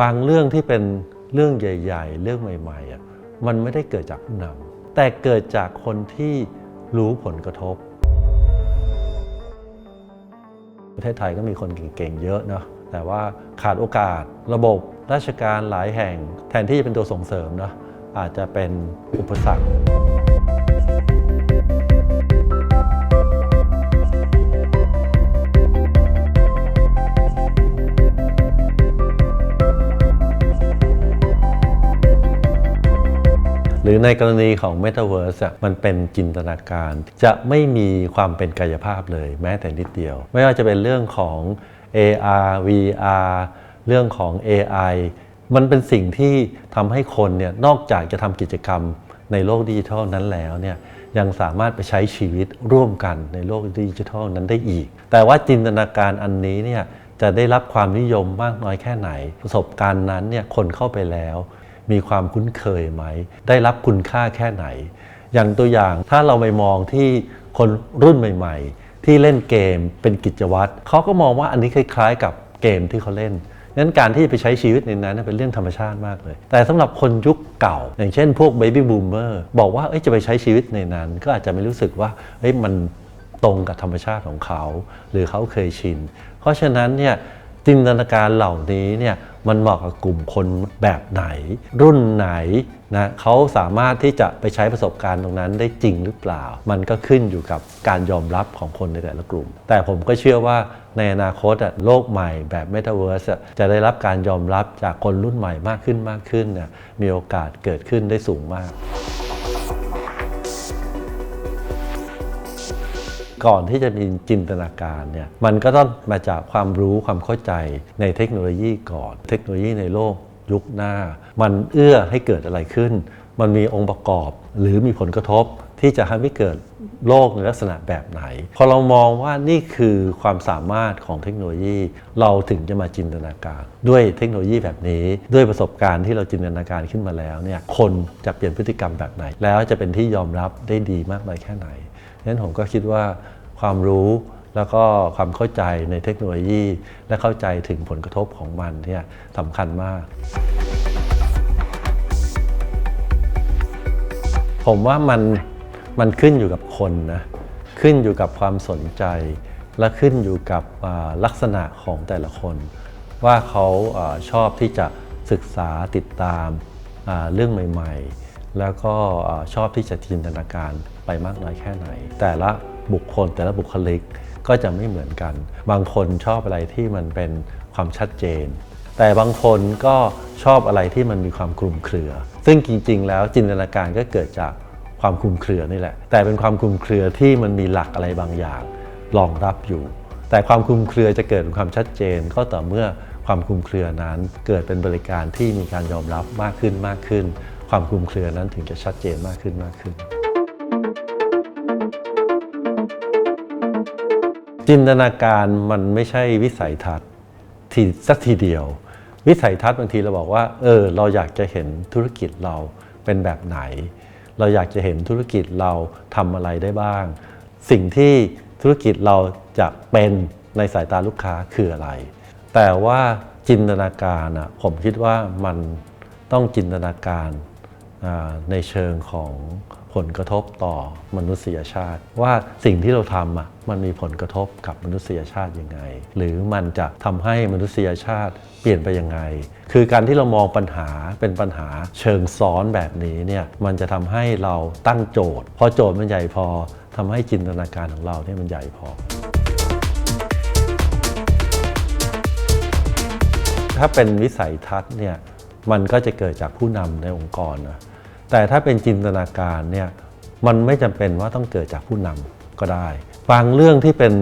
บางเรื่องที่เป็นเรื่องใหญ่ ๆ เรื่องใหม่ๆอะมันไม่ได้เกิดจากผู้นำแต่เกิดจากคนที่รู้ผลกระทบ ประเทศไทยก็มีคนเก่งๆเยอะเนาะแต่ว่าขาดโอกาสระบบราชการหลายแห่ง แทนที่จะเป็นตัวส่งเสริมเนาะอาจจะเป็นอุปสรรค รือในกรณีของ Metaverse อะมันเป็นจินตนาการ จะไม่มีความเป็นกายภาพเลยแม้แต่นิดเดียว ไม่ว่าจะเป็นเรื่องของ AR VR เรื่องของ AI มันเป็นสิ่งที่ทำให้คนเนี่ยนอกจากจะทำกิจกรรมในโลกดิจิทัลนั้นแล้วเนี่ยยังสามารถไปใช้ชีวิตร่วมกันในโลกดิจิทัลนั้นได้อีก แต่ว่าจินตนาการอันนี้เนี่ยจะได้รับความนิยมมากน้อยแค่ไหน ประสบการณ์นั้นเนี่ยคนเข้าไปแล้ว มีความคุ้นเคยไหม ได้รับคุณค่าแค่ไหน อย่างตัวอย่างถ้าเราไปมองที่คนรุ่นใหม่ ๆ ที่เล่นเกมเป็นกิจวัตรเขาก็มองว่าอันนี้คล้าย ๆ กับเกมที่เขาเล่นนั้นการที่จะไปใช้ชีวิตในนั้นเป็นเรื่องธรรมชาติมากเลย แต่สำหรับคนยุคเก่า อย่างเช่นพวก Baby Boomer บอกว่าจะไปใช้ชีวิตในนั้น ก็อาจจะไม่รู้สึกว่ามันตรงกับธรรมชาติของเขา หรือเขาเคยชิน เพราะฉะนั้นเนี่ย จินตนาการเหล่านี้เนี่ยมันเหมาะกับกลุ่มคนแบบไหน รุ่นไหนนะเขาสามารถที่จะไปใช้ประสบการณ์ตรงนั้นได้จริงหรือเปล่า มันก็ขึ้นอยู่กับการยอมรับของคนในแต่ละกลุ่ม แต่ผมก็เชื่อว่าในอนาคตอะโลกใหม่แบบ Metaverse อะจะได้รับการยอมรับจากคนรุ่นใหม่มากขึ้นมากขึ้นเนี่ยมีโอกาสเกิดขึ้นได้สูงมาก ก่อนที่จะมีจินตนาการเนี่ยมันก็ต้องมาจากความรู้ความเข้าใจในเทคโนโลยีก่อน เทคโนโลยีในโลกยุคหน้า มันเอื้อให้เกิดอะไรขึ้น มันมีองค์ประกอบหรือมีผลกระทบที่จะทำให้เกิดโลกในลักษณะแบบไหน พอเรามองว่านี่คือความสามารถของเทคโนโลยี เราถึงจะมาจินตนาการ ด้วยเทคโนโลยีแบบนี้ ด้วยประสบการณ์ที่เราจินตนาการขึ้นมาแล้วเนี่ยคนจะเปลี่ยนพฤติกรรมแบบไหน แล้วจะเป็นที่ยอมรับได้ดีมากน้อยแค่ไหน ฉะนั้นผมก็คิดว่าความรู้แล้วก็ความเข้าใจในเทคโนโลยี และเข้าใจถึงผลกระทบของมันเนี่ยสำคัญมาก ผมว่ามันมันขึ้นอยู่กับคนนะขึ้นอยู่กับความสนใจ และขึ้นอยู่กับลักษณะของแต่ละคน ว่าเขาอชอบที่จะศึกษาติดตามเรื่องใหม่ ๆ แล้วก็ชอบที่จะจินตนาการไปมากน้อยแค่ไหน แต่ละบุคคลแต่ละบุคลิกก็จะไม่เหมือนกัน บางคนชอบอะไรที่มันเป็นความชัดเจน แต่บางคนก็ชอบอะไรที่มันมีความคลุมเครือ ซึ่งจริง ๆ แล้วจินตนาการก็เกิดจากความคลุมเครือนี่แหละ แต่เป็นความคลุมเครือที่มันมีหลักอะไรบางอย่างรองรับอยู่ แต่ความคลุมเครือจะเกิดเป็นความชัดเจน ก็ต่อเมื่อความคลุมเครือนั้นเกิดเป็นบริการที่มีการยอมรับมากขึ้นมากขึ้น ความคลุมเครือนั้นถึงจะชัดเจนมากขึ้นมากขึ้น จินตนาการมันไม่ใช่วิสัยทัศน์ทีสักทีเดียว วิสัยทัศน์บางทีเราบอกว่า เออ เราอยากจะเห็นธุรกิจเราเป็นแบบไหน เราอยากจะเห็นธุรกิจเราทำอะไรได้บ้าง สิ่งที่ธุรกิจเราจะเป็นในสายตาลูกค้าคืออะไร แต่ว่าจินตนาการอะผมคิดว่ามันต้องจินตนาการ ในเชิงของผลกระทบต่อมนุษยชาติ ว่าสิ่งที่เราทำอะมันมีผลกระทบกับมนุษยชาติยังไง หรือมันจะทำให้มนุษยชาติเปลี่ยนไปยังไง คือการที่เรามองปัญหาเป็นปัญหาเชิงซ้อนแบบนี้เนี่ยมันจะทำให้เราตั้งโจทย์ พอโจทย์มันใหญ่พอทำให้จินตนาการของเราเนี่ยมันใหญ่พอถ้าเป็นวิสัยทัศน์เนี่ยมันก็จะเกิดจากผู้นำในองค์กรนะ แต่ถ้าเป็นจินตนาการเนี่ยมันไม่จำเป็นว่าต้องเกิดจากผู้นำก็ได้ บางเรื่องที่เป็น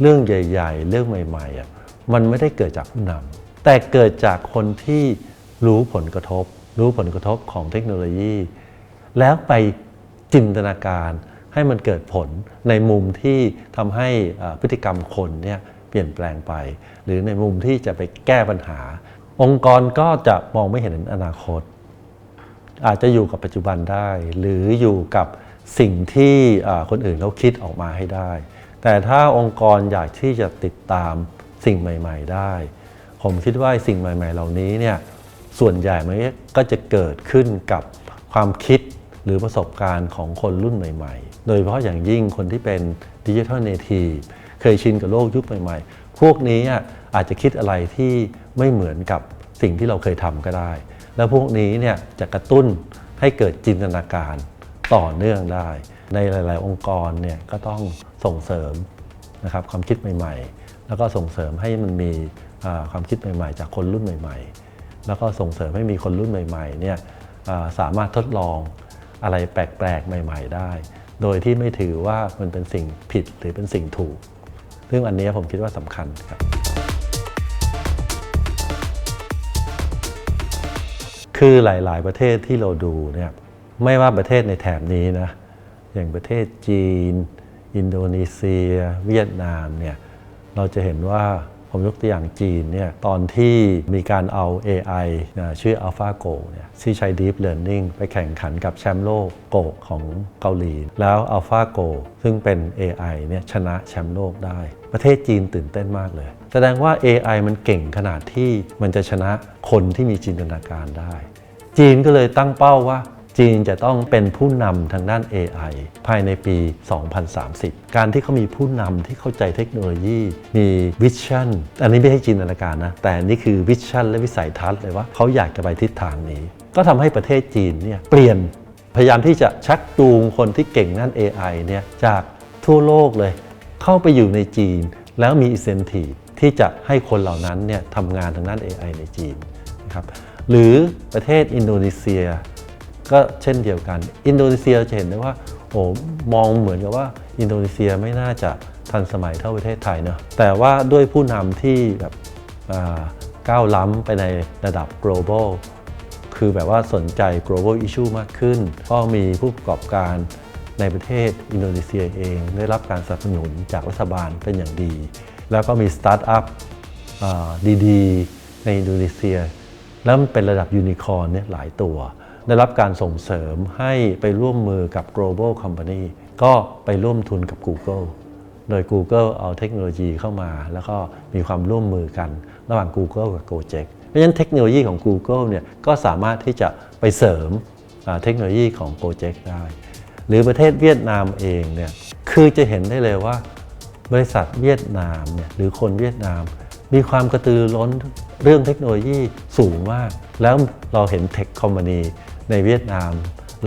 เรื่องใหญ่ ๆ เรื่องใหม่ๆอะมันไม่ได้เกิดจากผู้นำแต่เกิดจากคนที่รู้ผลกระทบ รู้ผลกระทบของเทคโนโลยี แล้วไปจินตนาการให้มันเกิดผลในมุมที่ทำให้พฤติกรรมคนเนี่ยเปลี่ยนแปลงไป หรือในมุมที่จะไปแก้ปัญหา องค์กรก็จะมองไม่เห็นอนาคต อาจจะอยู่กับปัจจุบันได้ หรืออยู่กับสิ่งที่คนอื่นเขาคิดออกมาให้ได้ แต่ถ้าองค์กรอยากที่จะติดตามสิ่งใหม่ ๆ ได้ ผมคิดว่าสิ่งใหม่ ๆ เหล่านี้เนี่ยส่วนใหญ่มันก็จะเกิดขึ้นกับความคิดหรือประสบการณ์ของคนรุ่นใหม่ ๆ โดยเฉพาะอย่างยิ่งคนที่เป็นดิจิทัลเนทีฟเคยชินกับโลกยุคใหม่ ๆ พวกนี้อาจจะคิดอะไรที่ไม่เหมือนกับสิ่งที่เราเคยทำก็ได้ แล้วพวกนี้เนี่ยจะกระตุ้นให้เกิดจินตนาการต่อเนื่องได้ ในหลาย ๆ องค์กรเนี่ยก็ต้องส่งเสริมนะครับความคิดใหม่ ๆ แล้วก็ส่งเสริมให้มันมีความคิดใหม่ ๆ จากคนรุ่นใหม่ ๆ แล้วก็ส่งเสริมให้มีคนรุ่นใหม่ ๆ เนี่ยสามารถทดลองอะไรแปลก ๆ ใหม่ ๆ ได้ โดยที่ไม่ถือว่ามันเป็นสิ่งผิดหรือเป็นสิ่งถูก ซึ่งอันนี้ผมคิดว่าสำคัญครับ คือหลาย ๆ ประเทศที่เราดูเนี่ยไม่ว่าประเทศในแถบนี้นะอย่างประเทศจีน อินโดนีเซีย เวียดนามเนี่ยเราจะเห็นว่า ผมยกตัวอย่างจีนเนี่ยตอนที่มีการเอา AI นะชื่อ AlphaGo เนี่ยที่ใช้ Deep Learning ไปแข่งขันกับแชมป์โลกโกของเกาหลี แล้ว AlphaGo ซึ่งเป็น AI เนี่ยชนะแชมป์โลกได้ ประเทศจีนตื่นเต้นมากเลย แสดงว่า AI มันเก่งขนาดที่มันจะชนะคนที่มีจินตนาการได้ จีนก็เลยตั้งเป้าว่า จีนจะต้องเป็นผู้นำทางด้าน AI ภายในปี 2030 การที่เขามีผู้นำที่เข้าใจเทคโนโลยี มีวิชั่น อันนี้ไม่ให้จินตนาการนะ แต่นี่คือวิชั่นและวิสัยทัศน์เลยว่าเขาอยากจะไปทิศทางนี้ ก็ทำให้ประเทศจีนเนี่ยเปลี่ยน พยายามที่จะชักจูงคนที่เก่งด้าน AI เนี่ยจากทั่วโลกเลย เข้าไปอยู่ในจีน แล้วมี incentive ที่จะให้คนเหล่านั้นเนี่ยทำงานทางด้าน AI ในจีนนะครับหรือประเทศอินโดนีเซีย ก็เช่นเดียวกัน อินโดนีเซียจะเห็นได้ว่าโอ้มองเหมือนกับว่าอินโดนีเซียไม่น่าจะทันสมัยเท่าประเทศไทยเนอะแต่ว่าด้วยผู้นำที่แบบก้าวล้ำไปในระดับ global คือแบบว่าสนใจ global issue มากขึ้น ก็มีผู้ประกอบการในประเทศอินโดนีเซียเองได้รับการสนับสนุนจากรัฐบาลเป็นอย่างดี แล้วก็มีสตาร์ทอัพดีๆ ในอินโดนีเซีย แล้วมันเป็นระดับยูนิคอร์นเนี่ยหลายตัว ได้รับการส่งเสริมให้ไปร่วมมือกับ global company ก็ไปร่วมทุนกับ Google โดย Google เอาเทคโนโลยีเข้ามา แล้วก็มีความร่วมมือกันระหว่าง Google กับ Gojek เพราะฉะนั้นเทคโนโลยีของ Google เนี่ยก็สามารถที่จะไปเสริมเทคโนโลยีของ Gojek ได้ หรือประเทศเวียดนามเองเนี่ยคือจะเห็นได้เลยว่า บริษัทเวียดนามเนี่ยหรือคนเวียดนาม มีความกระตือร้นเรื่องเทคโนโลยีสูงมาก แล้วเราเห็นเทคคอมพานี ในเวียดนาม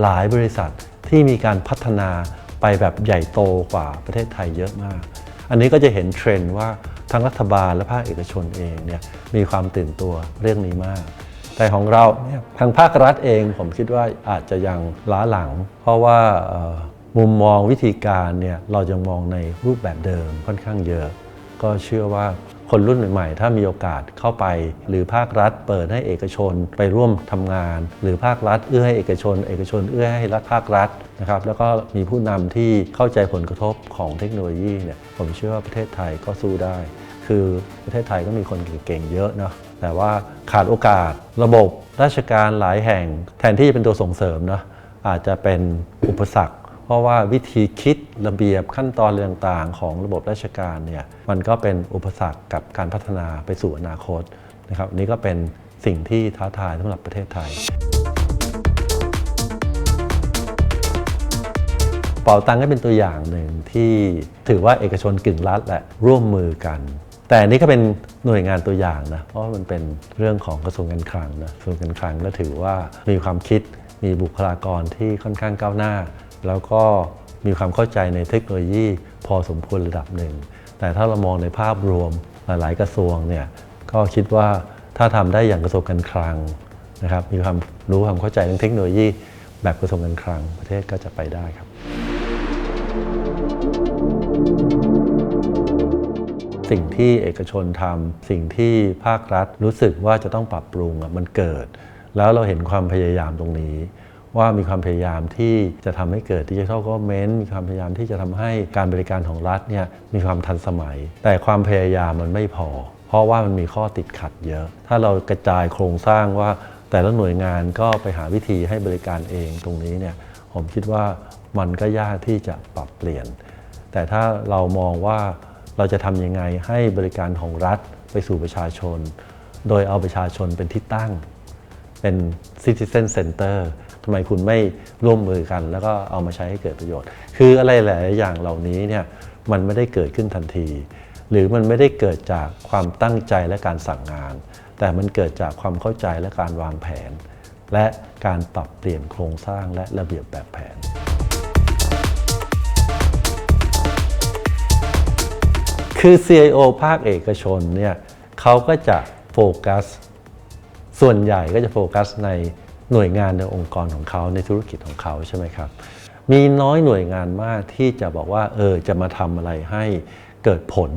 หลายบริษัทที่มีการพัฒนาไปแบบใหญ่โตกว่าประเทศไทยเยอะมาก อันนี้ก็จะเห็นเทรนด์ว่าทั้งรัฐบาลและภาคเอกชนเองเนี่ยมีความตื่นตัวเรื่องนี้มาก แต่ของเราเนี่ยทางภาครัฐเองผมคิดว่าอาจจะยังล้าหลัง เพราะว่ามุมมองวิธีการเนี่ยเรายังมองในรูปแบบเดิมค่อนข้างเยอะ ก็เชื่อว่า คนรุ่นใหม่ๆ ถ้ามีโอกาสเข้าไป หรือภาครัฐเปิดให้เอกชนไปร่วมทำงาน หรือภาครัฐเอื้อให้เอกชน เอกชนเอื้อให้รัฐภาครัฐนะครับแล้วก็มีผู้นำที่เข้าใจผลกระทบของเทคโนโลยีเนี่ยผมเชื่อว่าประเทศไทยก็สู้ได้ คือประเทศไทยก็มีคนเก่งๆเยอะเนาะแต่ว่าขาดโอกาสระบบราชการหลายแห่ง แทนที่จะเป็นตัวส่งเสริมเนาะอาจจะเป็นอุปสรรค เพราะว่าวิธีคิดระเบียบขั้นตอนเรื่องต่างๆ ของระบบราชการเนี่ยมันก็เป็นอุปสรรคกับการพัฒนาไปสู่อนาคตนะครับนี่ก็เป็นสิ่งที่ท้าทายสำหรับประเทศไทยเป่าตังก็เป็นตัวอย่างหนึ่งที่ถือว่าเอกชนกึ่งรัฐแหละร่วมมือกัน แต่นนี้ก็เป็นหน่วยงานตัวอย่างนะ เพราะมันเป็นเรื่องของกระทรวงการคลังนะกระทรวงการคลังก็ถือว่ามีความคิดมีบุคลากรที่ค่อนข้างก้าวหน้า แล้วก็มีความเข้าใจในเทคโนโลยีพอสมควรระดับหนึ่ง แต่ถ้าเรามองในภาพรวมหลาย ๆ กระทรวงเนี่ยก็คิดว่าถ้าทำได้อย่างกระทรวงการคลังนะครับมีความรู้ความเข้าใจเรื่องเทคโนโลยีแบบกระทรวงการคลังประเทศก็จะไปได้ครับ สิ่งที่เอกชนทำสิ่งที่ภาครัฐรู้สึกว่าจะต้องปรับปรุงอะมันเกิด แล้วเราเห็นความพยายามตรงนี้ ว่ามีความพยายามที่จะทำให้เกิดดิจิทัลก็เมนต์มีความพยายามที่จะทำให้การบริการของรัฐเนี่ยมีความทันสมัย แต่ความพยายามมันไม่พอ เพราะว่ามันมีข้อติดขัดเยอะ ถ้าเรากระจายโครงสร้างว่าแต่ละหน่วยงานก็ไปหาวิธีให้บริการเองตรงนี้เนี่ยผมคิดว่ามันก็ยากที่จะปรับเปลี่ยน แต่ถ้าเรามองว่าเราจะทำยังไงให้บริการของรัฐไปสู่ประชาชน โดยเอาประชาชนเป็นที่ตั้ง เป็น citizen center ทำไมคุณไม่ร่วมมือกัน แล้วก็เอามาใช้ให้เกิดประโยชน์ คืออะไรหลายอย่างเหล่านี้เนี่ยมันไม่ได้เกิดขึ้นทันที หรือมันไม่ได้เกิดจากความตั้งใจและการสั่งงาน แต่มันเกิดจากความเข้าใจและการวางแผน และการปรับเปลี่ยนโครงสร้างและระเบียบแบบแผนคือ CIO ภาคเอกชนเนี่ยเขาก็จะโฟกัส ส่วนใหญ่ก็จะโฟกัสใน หน่วยงานในองค์กรของเขาในธุรกิจของเขาใช่ไหมครับ มีน้อยหน่วยงานมากที่จะบอกว่าเออจะมาทำอะไรให้เกิดผล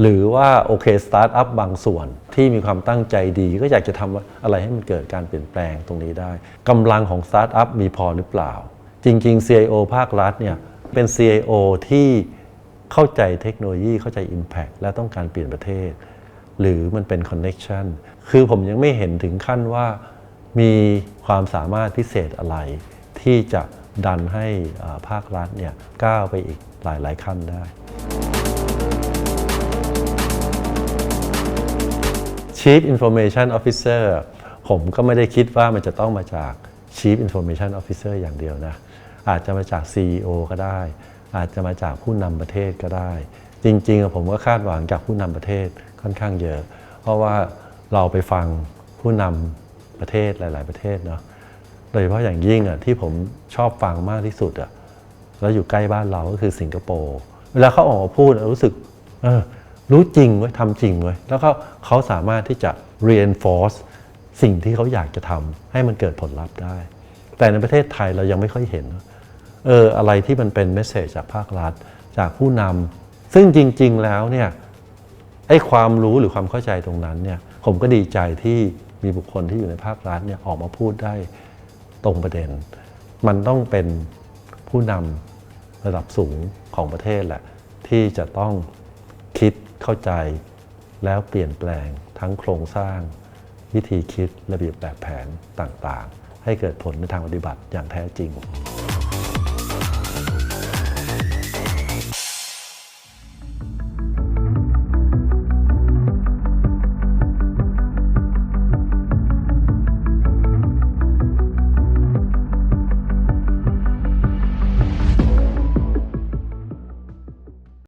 หรือว่าโอเคสตาร์ทอัพบางส่วนที่มีความตั้งใจดี ก็อยากจะทำอะไรให้มันเกิดการเปลี่ยนแปลงตรงนี้ได้กำลังของสตาร์ทอัพมีพอหรือเปล่า จริง ๆ CIO ภาครัฐเนี่ยเป็น CIO ที่เข้าใจเทคโนโลยีเข้าใจ Impact และต้องการเปลี่ยนประเทศ หรือมันเป็น Connection คือผมยังไม่เห็นถึงขั้นว่า มีความสามารถพิเศษอะไร ที่จะดันให้ภาครัฐเนี่ยก้าวไปอีกหลาย ๆ ขั้นได้ Chief Information Officer ผมก็ไม่ได้คิดว่ามันจะต้องมาจาก Chief Information Officer อย่างเดียวนะ อาจจะมาจาก CEO ก็ได้ อาจจะมาจากผู้นำประเทศก็ได้ จริง ๆ ผมก็คาดหวังจากผู้นำประเทศค่อนข้างเยอะ เพราะว่าเราไปฟังผู้นำ ประเทศหลาย ๆ ประเทศเนาะโดยเฉพาะอย่างยิ่งอะที่ผมชอบฟังมากที่สุดอะแล้วอยู่ใกล้บ้านเราก็คือสิงคโปร์เวลาเขาออกมาพูดรู้สึกเออรู้จริงเว้ยทำจริงเว้ยแล้วก็เขาสามารถที่จะ reinforce สิ่งที่เขาอยากจะทำให้มันเกิดผลลัพธ์ได้ แต่ในประเทศไทยเรายังไม่ค่อยเห็นเอออะไรที่มันเป็นเมสเซจจากภาครัฐจากผู้นำซึ่งจริง ๆ แล้วเนี่ยไอ้ความรู้หรือความเข้าใจตรงนั้นเนี่ยผมก็ดีใจที่ มีบุคคลที่อยู่ในภาครัฐเนี่ยออกมาพูดได้ตรงประเด็น มันต้องเป็นผู้นำระดับสูงของประเทศแหละ ที่จะต้องคิดเข้าใจแล้วเปลี่ยนแปลงทั้งโครงสร้าง วิธีคิดระเบียบแบบแผนต่างๆ ให้เกิดผลในทางปฏิบัติอย่างแท้จริง